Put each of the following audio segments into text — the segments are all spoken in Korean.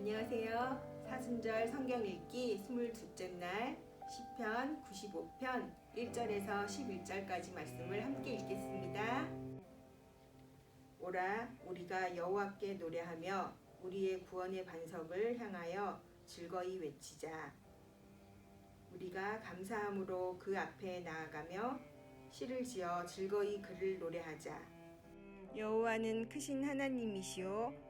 안녕하세요. 사순절 성경 읽기 22째 날 시편 95편 1절에서 11절까지 말씀을 함께 읽겠습니다. 오라 우리가 여호와께 노래하며 우리의 구원의 반석을 향하여 즐거이 외치자. 우리가 감사함으로 그 앞에 나아가며 시를 지어 즐거이 그를 노래하자. 여호와는 크신 하나님이시오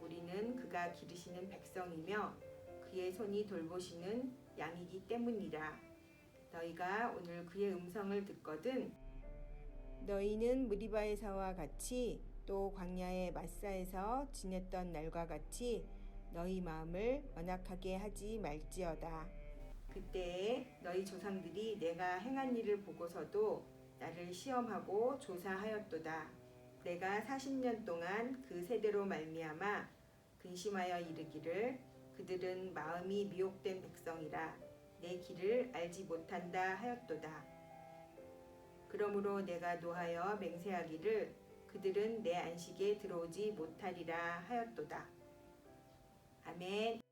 우리는 그가 기르시는 백성이며 그의 손이 돌보시는 양이기 때문이라. 너희가 오늘 그의 음성을 듣거든 너희는 무리바에서와 같이 또 광야의 마사에서 지냈던 날과 같이 너희 마음을 언약하게 하지 말지어다. 그때에 너희 조상들이 내가 행한 일을 보고서도 나를 시험하고 조사하였도다 내가 40년 동안 그 세대로 말미암아 근심하여 이르기를 그들은 마음이 미혹된 백성이라 내 길을 알지 못한다 하였도다. 그러므로 내가 노하여 맹세하기를 그들은 내 안식에 들어오지 못하리라 하였도다. 아멘.